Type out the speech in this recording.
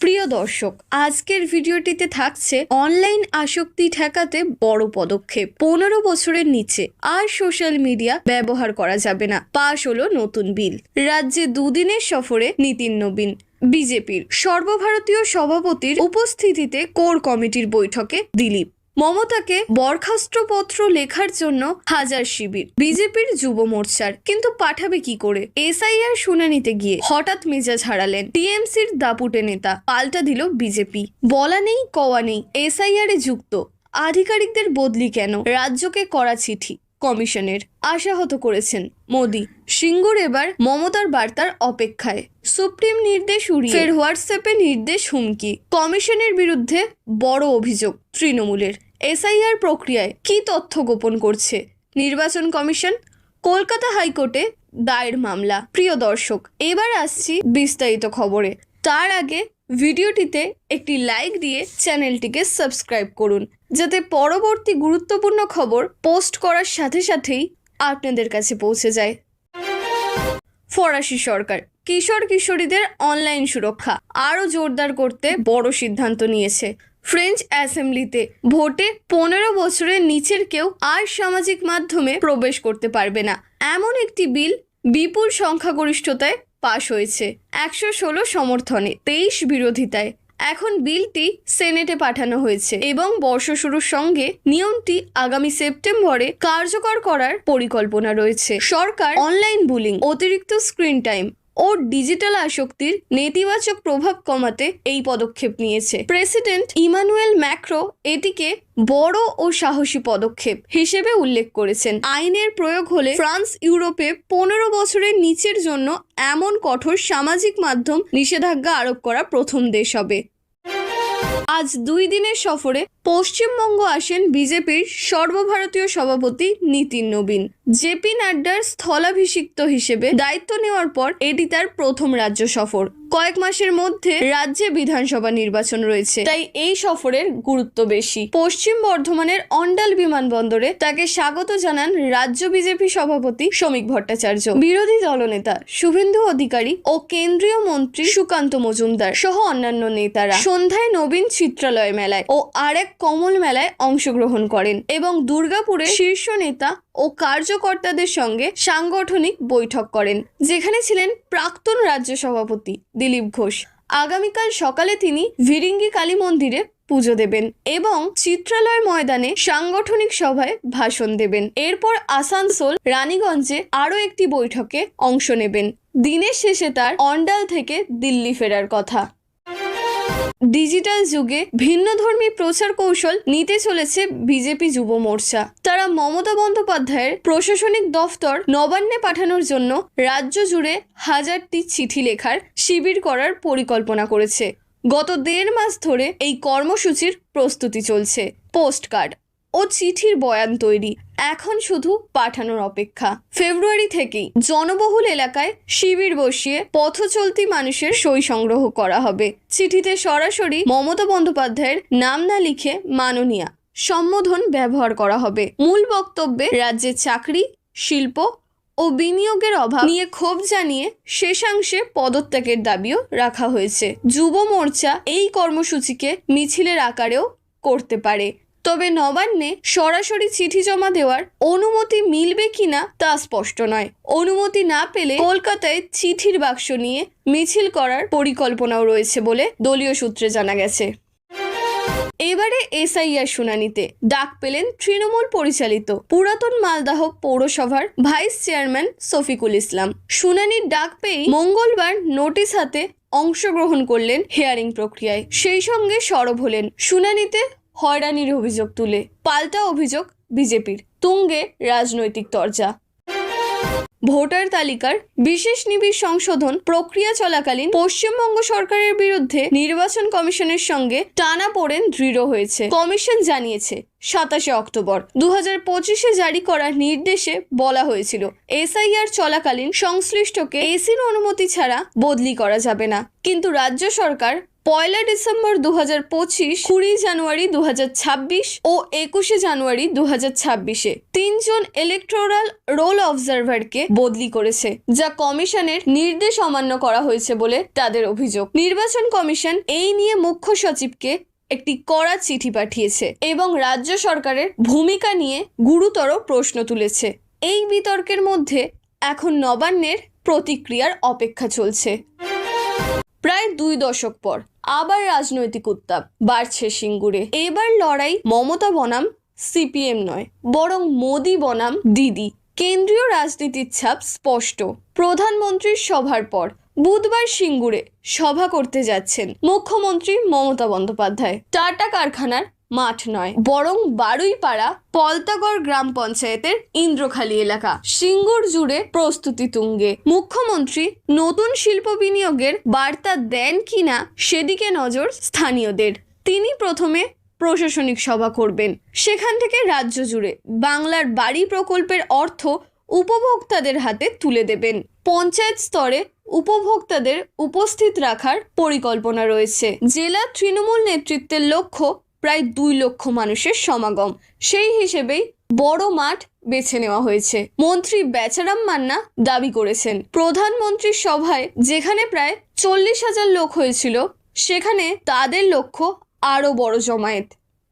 প্রিয় দর্শক, আজকের ভিডিওটিতে থাকছে অনলাইন আসক্তি ঠেকাতে বড় পদক্ষেপ। পনেরো বছরের নিচে আর সোশ্যাল মিডিয়া ব্যবহার করা যাবে না। পাশ হলো নতুন বিল। রাজ্যে দুদিনের সফরে নীতিন নবীন। বিজেপির সর্বভারতীয় সভাপতির উপস্থিতিতে কোর কমিটির বৈঠকে দিলীপ। মমতাকে বরখাস্তপত্র লেখার জন্য হাজার শিবির। বিজেপির যুব মোর্চার। কিন্তু পাঠাবে কি করে? এসআইআর শুনানিতে গিয়ে হঠাৎ মেজাজ হারালেন টিএমসির দাপুটে নেতা। পাল্টা দিল বিজেপি। বলা নেই, কওয়া নেই, এসআইআর এ যুক্ত। আধিকারিকদের বদলি কেন? রাজ্যকে করা চিঠি কমিশনের। আশাহত করেছেন মোদি। সিঙ্গুর এবার মমতার বার্তার অপেক্ষায়। সুপ্রিম নির্দেশ উড়িয়ে। ফের হোয়াটসঅ্যাপে নির্দেশ হুমকি। কমিশনের বিরুদ্ধে বড় অভিযোগ তৃণমূলের। এসআইআর প্রক্রিয়ায় কি তথ্য গোপন করছে? নির্বাচন কমিশন, কলকাতা হাইকোর্টে দায়ের মামলা। প্রিয় দর্শক, এবার আসছি বিস্তারিত খবরে। তার আগে ভিডিওটিতে একটি লাইক দিয়ে চ্যানেলটিকে সাবস্ক্রাইব করুন, যাতে পরবর্তী গুরুত্বপূর্ণ খবর পোস্ট করার সাথে সাথেই আপনাদের কাছে পৌঁছে যায়। ফরাসি সরকার। কিশোর কিশোরীদের অনলাইন সুরক্ষা। আরও জোরদার করতে বড় সিদ্ধান্ত নিয়েছে। ফ্রেঞ্চ অ্যাসেম্বলিতে ভোটে পনেরো বছরের নিচের কেউ আর সামাজিক মাধ্যমে প্রবেশ করতে পারবে না। এমন একটি বিল বিপুল সংখ্যাগরিষ্ঠতায় পাশ হয়েছে। একশো ষোলো সমর্থনে, তেইশ বিরোধিতায়। এখন বিলটি সেনেটে পাঠানো হয়েছে এবং বর্ষ শুরুর সঙ্গে নিয়মটি আগামী সেপ্টেম্বরে কার্যকর করার পরিকল্পনা রয়েছে। সরকার অনলাইন বুলিং, অতিরিক্ত স্ক্রিন টাইম ও ডিজিটাল আসক্তির নেতিবাচক প্রভাব কমাতে এই পদক্ষেপ নিয়েছে। প্রেসিডেন্ট ইমানুয়েল ম্যাক্রো এটিকে বড় ও সাহসী পদক্ষেপ হিসেবে উল্লেখ করেছেন। আইনের প্রয়োগ হলে ফ্রান্স ইউরোপে পনেরো বছরের নিচের জন্য এমন কঠোর সামাজিক মাধ্যম নিষেধাজ্ঞা আরোপ করা প্রথম দেশ হবে। আজ দুই দিনের সফরে পশ্চিমবঙ্গ আসেন বিজেপির সর্বভারতীয় সভাপতি নীতিন নবীন। জেপি নাড্ডার স্থলাভিষিক্ত হিসেবে দায়িত্ব নেওয়ার পর এটি তার প্রথম রাজ্য সফর। কয়েক মাসের মধ্যে রাজ্যে বিধানসভা নির্বাচন রয়েছে, তাই এই সফরের গুরুত্ব বেশি। পশ্চিম বর্ধমানের অন্ডাল বিমানবন্দরে তাকে স্বাগত জানান রাজ্য বিজেপি সভাপতি শ্রমিক ভট্টাচার্য। বিরোধী দলনেতা শুভেন্দু অধিকারী ও কেন্দ্রীয় মন্ত্রী সুকান্ত মজুমদার সহ অন্যান্য নেতারা সন্ধ্যায় নবীন চিত্রালয় মেলায় ও আরেক কমল মেলায় অংশগ্রহণ করেন এবং দুর্গাপুরের শীর্ষ নেতা ও কার্যকর্তাদের সঙ্গে সাংগঠনিক বৈঠক করেন, যেখানে ছিলেন প্রাক্তন রাজ্য সভাপতি দিলীপ ঘোষ। আগামীকাল সকালে তিনি ভিরিঙ্গি কালী মন্দিরে পুজো দেবেন এবং চিত্রালয় ময়দানে সাংগঠনিক সভায় ভাষণ দেবেন। এরপর আসানসোল, রানীগঞ্জে আরও একটি বৈঠকে অংশ নেবেন। দিনের শেষে তার অন্ডাল থেকে দিল্লি ফেরার কথা। ডিজিটাল যুগে ভিন্নধর্মী প্রচার কৌশল নিতে চলেছে বিজেপি যুব মোর্চা। তারা মমতা বন্দ্যোপাধ্যায়ের প্রশাসনিক দফতর নবান্নে পাঠানোর জন্য রাজ্য জুড়ে হাজারটি চিঠি লেখার শিবির করার পরিকল্পনা করেছে। গত দেড় মাস ধরে এই কর্মসূচির প্রস্তুতি চলছে। পোস্টকার্ড ও চিঠির বয়ান তৈরি। এখন শুধু পাঠানোর অপেক্ষা। ফেব্রুয়ারি থেকেই জনবহুল এলাকায় শিবির বসিয়ে পথ চলতি মানুষের সই সংগ্রহ করা হবে। চিঠিতে সরাসরি মমতা বন্দ্যোপাধ্যায়ের নাম না লিখে মাননীয়া সম্বোধন ব্যবহার করা হবে। মূল বক্তব্যে রাজ্যের চাকরি, শিল্প ও বিনিয়োগের অভাব নিয়ে ক্ষোভ জানিয়ে শেষাংশে পদত্যাগের দাবিও রাখা হয়েছে। যুব মোর্চা এই কর্মসূচিকে মিছিলের আকারেও করতে পারে। তবে নবান্নে সরাসরি চিঠি জমা দেওয়ার অনুমতি মিলবে কিনা তা স্পষ্ট নয়। অনুমতি না পেলে কলকাতায় চিঠির বাক্স নিয়ে মিছিল করার পরিকল্পনাও রয়েছে বলে দলীয় সূত্রে জানা গেছে। এবারে এসআইআর শুনানিতে ডাক পেলেন তৃণমূল পরিচালিত পুরাতন মালদাহ পৌরসভার ভাইস চেয়ারম্যান সফিকুল ইসলাম। শুনানির ডাক পেয়েই মঙ্গলবার নোটিশ হাতে অংশগ্রহণ করলেন হেয়ারিং প্রক্রিয়ায়। সেই সঙ্গে সরব হলেন। শুনানিতে হয়রানির অভিযোগ তুলে, পাল্টা অভিযোগ বিজেপির। তুঙ্গে রাজনৈতিক তরজা। ভোটার তালিকার বিশেষ নিবিড় সংশোধন প্রক্রিয়া চলাকালীন পশ্চিমবঙ্গ সরকারের বিরুদ্ধে নির্বাচন কমিশনের সঙ্গে টানা পড়েন দৃঢ় হয়েছে। কমিশন জানিয়েছে, সাতাশে অক্টোবর দু হাজার পঁচিশে জারি করা নির্দেশে বলা হয়েছিল, এসআইআর চলাকালীন সংশ্লিষ্টকে এসির অনুমতি ছাড়া বদলি করা যাবে না। কিন্তু রাজ্য সরকার পয়লা ডিসেম্বর দু হাজার পঁচিশ, কুড়ি জানুয়ারি দু হাজার ছাব্বিশ ও একুশে জানুয়ারি দু হাজার ছাব্বিশে তিনজন ইলেকট্রাল রোল অবজারভারকে বদলি করেছে, যা কমিশনের নির্দেশ অমান্য করা হয়েছে বলে তাদের অভিযোগ। নির্বাচন কমিশন এই নিয়ে মুখ্য সচিবকে একটি কড়া চিঠি পাঠিয়েছে এবং রাজ্য সরকারের ভূমিকা নিয়ে গুরুতর প্রশ্ন তুলেছে। এই বিতর্কের মধ্যে এখন নবান্নের প্রতিক্রিয়ার অপেক্ষা চলছে। প্রায় দুই দশক পর আবার রাজনৈতিক উত্তাপ বাড়ছে সিঙ্গুরে। এবার লড়াই মমতা বনাম, সিপিএম নয়, বরং মোদি বনাম দিদি। কেন্দ্রীয় রাজনীতির ছাপ স্পষ্ট। প্রধানমন্ত্রীর সভার পর বুধবার সিঙ্গুরে সভা করতে যাচ্ছেন মুখ্যমন্ত্রী মমতা বন্দ্যোপাধ্যায়। টাটা কারখানার মাঠ নয়, বরং বারুইপাড়া পলতাগড় গ্রাম পঞ্চায়েতের ইন্দ্রখালী এলাকা। সিঙ্গুর জুড়ে প্রস্তুতি তুঙ্গে। মুখ্যমন্ত্রী নতুন শিল্প বিনিয়োগের বার্তা দেন কিনা সেদিকে নজর স্থানীয়দের। তিনি প্রথমে প্রশাসনিক সভা করবেন। সেখান থেকে রাজ্য জুড়ে বাংলার বাড়ি প্রকল্পের অর্থ উপভোক্তাদের হাতে তুলে দেবেন। পঞ্চায়েত স্তরে উপভোক্তাদের উপস্থিত রাখার পরিকল্পনা রয়েছে। জেলা তৃণমূল নেতৃত্বের লক্ষ্য প্রায় দুই লক্ষ মানুষের সমাগম। সেই হিসেবেই বড় মাঠ বেছে নেওয়া হয়েছে। মন্ত্রী বেচারাম মান্না দাবি করেছেন প্রধানমন্ত্রীর সভায় যেখানে প্রায় চল্লিশ হাজার লোক হয়েছিল, সেখানে তাদের লক্ষ্য আরও বড় জমায়েত।